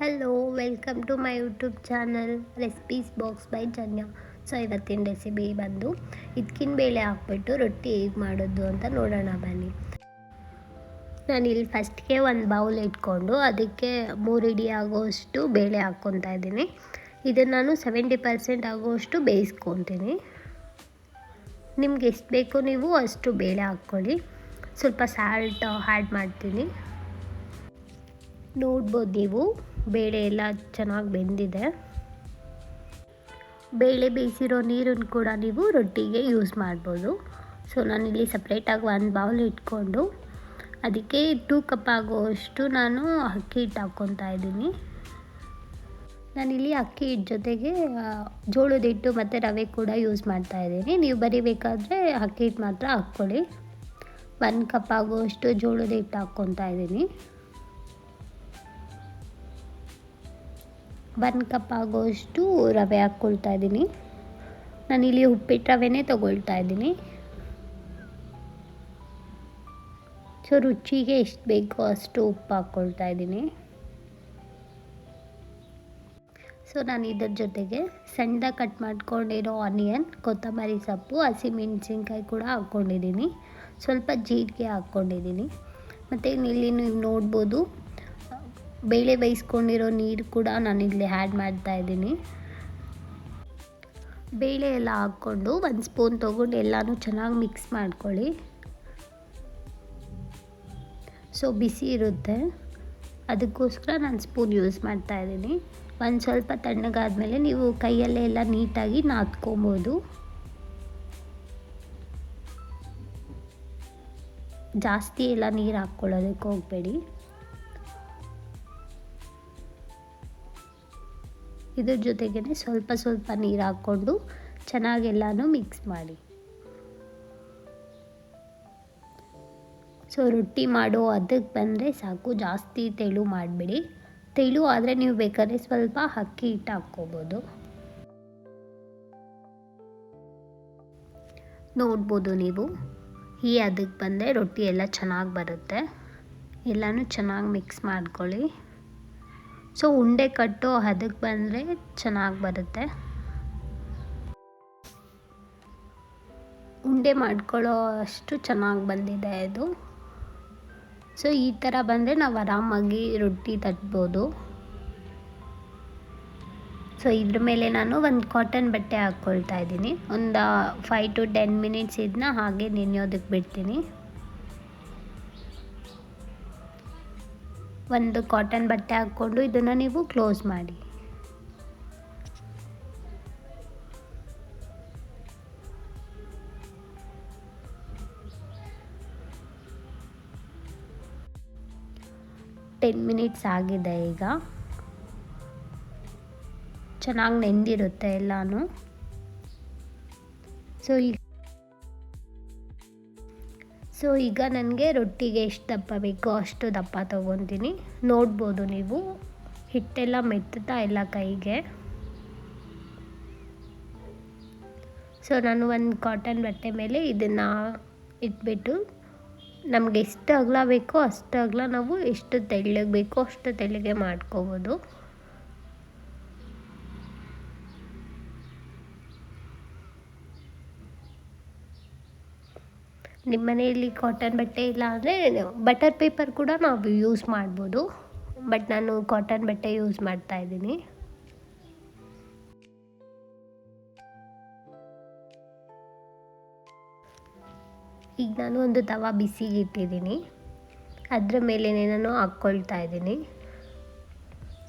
Hello welcome to my YouTube channel recipes box by Janya so ಇವತ್ತಿನ recipe ಬಂದು ಇದಕ್ಕಿನ ಬೇಳೆ ಹಾಕ್ಬಿಟ್ಟು ರೊಟ್ಟಿ ಹೇಗೆ ಮಾಡೋದು ಅಂತ ನೋಡೋಣ ಬನ್ನಿ. ನಾನಿಲ್ಲಿ ಫಸ್ಟ್ಗೆ ಒಂದು ಬೌಲ್ ಇಟ್ಕೊಂಡು ಅದಕ್ಕೆ ಮೂರು ಇಡಿ ಆಗೋಷ್ಟು ಬೇಳೆ ಹಾಕ್ಕೊತಾ ಇದ್ದೀನಿ. ಇದನ್ನು ನಾನು ಸೆವೆಂಟಿ ಪರ್ಸೆಂಟ್ ಆಗೋಷ್ಟು ಬೇಯಿಸ್ಕೊತೀನಿ. ನಿಮ್ಗೆ ಎಷ್ಟು ಬೇಕೋ ನೀವು ಅಷ್ಟು ಬೇಳೆ ಹಾಕ್ಕೊಳ್ಳಿ. ಸ್ವಲ್ಪ ಸಾಲ್ಟ್ ಆ್ಯಡ್ ಮಾಡ್ತೀನಿ. ನೋಡ್ಬೋದು ನೀವು. ಬೇಳೆ ಎಲ್ಲ ಚೆನ್ನಾಗಿ ಬೆಂದಿದೆ. ಬೇಳೆ ಬೇಯಿಸಿರೋ ನೀರನ್ನು ಕೂಡ ನೀವು ರೊಟ್ಟಿಗೆ ಯೂಸ್ ಮಾಡ್ಬೋದು. ಸೊ ನಾನಿಲ್ಲಿ ಸಪ್ರೇಟಾಗಿ ಒಂದು ಬೌಲ್ ಇಟ್ಕೊಂಡು ಅದಕ್ಕೆ ಟೂ ಕಪ್ ಆಗುವಷ್ಟು ನಾನು ಅಕ್ಕಿ ಹಿಟ್ಟು ಹಾಕ್ಕೊತಾ ಇದ್ದೀನಿ. ನಾನಿಲ್ಲಿ ಅಕ್ಕಿ ಹಿಟ್ಟು ಜೊತೆಗೆ ಜೋಳದ ಹಿಟ್ಟು ಮತ್ತು ರವೆ ಕೂಡ ಯೂಸ್ ಮಾಡ್ತಾ ಇದ್ದೀನಿ. ನೀವು ಬರಿಬೇಕಾದ್ರೆ ಅಕ್ಕಿ ಹಿಟ್ಟು ಮಾತ್ರ ಹಾಕ್ಕೊಳ್ಳಿ. ಒಂದು ಕಪ್ ಆಗುವಷ್ಟು ಜೋಳದ ಹಿಟ್ಟು ಹಾಕ್ಕೊತಾ ಇದ್ದೀನಿ. ಒಂದು ಕಪ್ ಆಗೋಷ್ಟು ರವೆ ಹಾಕ್ಕೊಳ್ತಾ ಇದ್ದೀನಿ. ನಾನಿಲ್ಲಿ ಉಪ್ಪಿಟ್ಟು ರವೆನೇ ತೊಗೊಳ್ತಾ ಇದ್ದೀನಿ. ಸೊ ರುಚಿಗೆ ಎಷ್ಟು ಬೇಕೋ ಅಷ್ಟು ಉಪ್ಪು ಹಾಕ್ಕೊಳ್ತಾ ಇದ್ದೀನಿ. ಸೊ ನಾನು ಇದರ ಜೊತೆಗೆ ಸಣ್ಣದಾಗಿ ಕಟ್ ಮಾಡ್ಕೊಂಡಿರೋ ಆನಿಯನ್ ಕೊತ್ತಂಬರಿ ಸೊಪ್ಪು ಹಸಿಮೆಣಸಿನ್ಕಾಯಿ ಕೂಡ ಹಾಕ್ಕೊಂಡಿದ್ದೀನಿ. ಸ್ವಲ್ಪ ಜೀರಿಗೆ ಹಾಕ್ಕೊಂಡಿದ್ದೀನಿ. ಮತ್ತು ಇಲ್ಲಿ ನೀವು ನೋಡ್ಬೋದು ಬೇಳೆ ಬೇಯಿಸ್ಕೊಂಡಿರೋ ನೀರು ಕೂಡ ನಾನು ಇಲ್ಲಿ ಆ್ಯಡ್ ಮಾಡ್ತಾ ಇದ್ದೀನಿ. ಬೇಳೆ ಎಲ್ಲ ಹಾಕ್ಕೊಂಡು ಒಂದು ಸ್ಪೂನ್ ತೊಗೊಂಡು ಎಲ್ಲನೂ ಚೆನ್ನಾಗಿ ಮಿಕ್ಸ್ ಮಾಡ್ಕೊಳ್ಳಿ. ಸೊ, ಬಿಸಿ ಇರುತ್ತೆ. ಅದಕ್ಕೋಸ್ಕರ ನಾನು ಸ್ಪೂನ್ ಯೂಸ್ ಮಾಡ್ತಾ ಇದ್ದೀನಿ. ಒಂದು ಸ್ವಲ್ಪ ತಣ್ಣಗಾದಮೇಲೆ ನೀವು ಕೈಯಲ್ಲೇ ಎಲ್ಲ ನೀಟಾಗಿ ನಾದ್ಕೊಬೋದು. ಜಾಸ್ತಿ ಎಲ್ಲ ನೀರು ಹಾಕ್ಕೊಳ್ಳೋದಕ್ಕೆ ಹೋಗಬೇಡಿ. ಇದ್ರ ಜೊತೆಗೇ ಸ್ವಲ್ಪ ಸ್ವಲ್ಪ ನೀರು ಹಾಕ್ಕೊಂಡು ಚೆನ್ನಾಗೆಲ್ಲನೂ ಮಿಕ್ಸ್ ಮಾಡಿ. ಸೊ ರೊಟ್ಟಿ ಮಾಡೋ ಅದಕ್ಕೆ ಬಂದರೆ ಸಾಕು, ಜಾಸ್ತಿ ತೆಳು ಮಾಡಿಬಿಡಿ. ತೆಳು ಆದರೆ ನೀವು ಬೇಕಾದ್ರೆ ಸ್ವಲ್ಪ ಅಕ್ಕಿ ಹಿಟ್ಟು ಹಾಕ್ಕೋಬೋದು. ನೋಡ್ಬೋದು ನೀವು, ಈ ಅದಕ್ಕೆ ಬಂದರೆ ರೊಟ್ಟಿ ಎಲ್ಲ ಚೆನ್ನಾಗಿ ಬರುತ್ತೆ. ಎಲ್ಲನೂ ಚೆನ್ನಾಗಿ ಮಿಕ್ಸ್ ಮಾಡ್ಕೊಳ್ಳಿ. ಸೊ ಉಂಡೆ ಕಟ್ಟೋ ಅದಕ್ಕೆ ಬಂದರೆ ಚೆನ್ನಾಗಿ ಬರುತ್ತೆ. ಉಂಡೆ ಮಾಡ್ಕೊಳ್ಳೋ ಅಷ್ಟು ಚೆನ್ನಾಗಿ ಬಂದಿದೆ ಇದು. ಸೊ ಈ ಥರ ಬಂದರೆ ನಾವು ಆರಾಮಾಗಿ ರೊಟ್ಟಿ ತಟ್ಬೋದು. ಸೊ ಇದ್ರ ಮೇಲೆ ನಾನು ಒಂದು ಕಾಟನ್ ಬಟ್ಟೆ ಹಾಕ್ಕೊಳ್ತಾ ಇದ್ದೀನಿ. ಒಂದು ಫೈವ್ ಟು ಟೆನ್ ಮಿನಿಟ್ಸ್ ಇದನ್ನ ಹಾಗೆ ನೆನೆಯೋದಕ್ಕೆ ಬಿಡ್ತೀನಿ. ಒಂದು ಕಾಟನ್ ಬಟ್ಟೆ ಹಾಕ್ಕೊಂಡು ಇದನ್ನು ನೀವು ಕ್ಲೋಸ್ ಮಾಡಿ. ಟೆನ್ ಮಿನಿಟ್ಸ್ ಆಗಿದೆ ಈಗ. ಚೆನ್ನಾಗಿ ನೆಂದಿರುತ್ತೆ ಎಲ್ಲನೂ. ಸೊ ಈಗ ಸೊ ಈಗ ನನಗೆ ರೊಟ್ಟಿಗೆ ಎಷ್ಟು ದಪ್ಪ ಬೇಕೋ ಅಷ್ಟು ದಪ್ಪ ತೊಗೊತೀನಿ. ನೋಡ್ಬೋದು ನೀವು. ಹಿಟ್ಟೆಲ್ಲ ಮೆತ್ತುತ್ತಾ ಇಲ್ಲ ಕೈಗೆ. ಸೊ ನಾನು ಒಂದು ಕಾಟನ್ ಬಟ್ಟೆ ಮೇಲೆ ಇದನ್ನು ಇಟ್ಬಿಟ್ಟು ನಮಗೆ ಎಷ್ಟು ಅಗಲ ಬೇಕೋ ಅಷ್ಟು ಅಗಲ ನಾವು ಎಷ್ಟು ತೆಳ್ಳಗೆ ಬೇಕೋ ಅಷ್ಟು ತೆಳ್ಳಗೆ ಮಾಡ್ಕೋಬೋದು. ನಿಮ್ಮ ಮನೆಯಲ್ಲಿ ಕಾಟನ್ ಬಟ್ಟೆ ಇಲ್ಲ ಅಂದರೆ ಬಟರ್ ಪೇಪರ್ ಕೂಡ ನಾವು ಯೂಸ್ ಮಾಡ್ಬೋದು. ಬಟ್ ನಾನು ಕಾಟನ್ ಬಟ್ಟೆ ಯೂಸ್ ಮಾಡ್ತಾ ಇದ್ದೀನಿ. ಈಗ ನಾನು ಒಂದು ತವ ಬಿಸಿಗೆ ಇಟ್ಟಿದ್ದೀನಿ. ಅದರ ಮೇಲೆ ನಾನು ಹಾಕ್ಕೊಳ್ತಾ ಇದ್ದೀನಿ.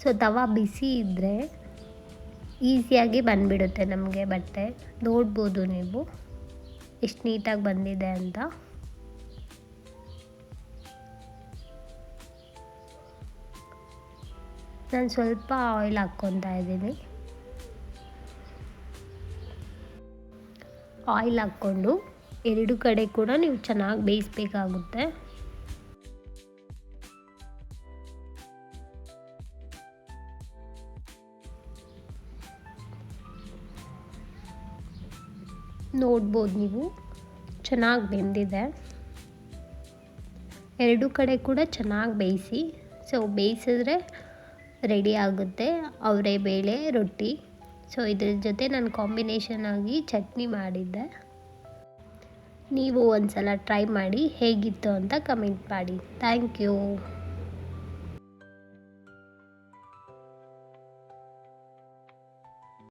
ಸೊ ತವ ಬಿಸಿ ಇದ್ದರೆ ಈಸಿಯಾಗಿ ಬಂದುಬಿಡುತ್ತೆ ನಮಗೆ ಬಟ್ಟೆ. ನೋಡ್ಬೋದು ನೀವು. ಎಷ್ಟು ನೀಟಾಗಿ ಬಂದಿದೆ ಅಂತ. ನಾನು ಸ್ವಲ್ಪ ಆಯಿಲ್ ಹಾಕ್ಕೊತಾ ಇದ್ದೀನಿ. ಆಯಿಲ್ ಹಾಕ್ಕೊಂಡು ಎರಡು ಕಡೆ ಕೂಡ ನೀವು ಚೆನ್ನಾಗಿ ಬೇಯಿಸ್ಬೇಕಾಗುತ್ತೆ. ನೋಡ್ಬೋದು ನೀವು. ಚೆನ್ನಾಗಿ ಬೆಂದಿದೆ. ಎರಡು ಕಡೆ ಕೂಡ ಚೆನ್ನಾಗಿ ಬೇಯಿಸಿ, ಸೊ ಬೇಯಿಸಿದ್ರೆ ರೆಡಿ ಆಗುತ್ತೆ ಅವರೇ ಬೇಳೆ, ರೊಟ್ಟಿ. ಸೊ ಇದ್ರ ಜೊತೆ ನಾನು ಕಾಂಬಿನೇಷನ್ ಆಗಿ ಚಟ್ನಿ ಮಾಡಿದ್ದೆ. ನೀವು ಒಂದು ಸಲ ಟ್ರೈ ಮಾಡಿ ಹೇಗಿತ್ತು ಅಂತ ಕಮೆಂಟ್ ಮಾಡಿ. Thank you.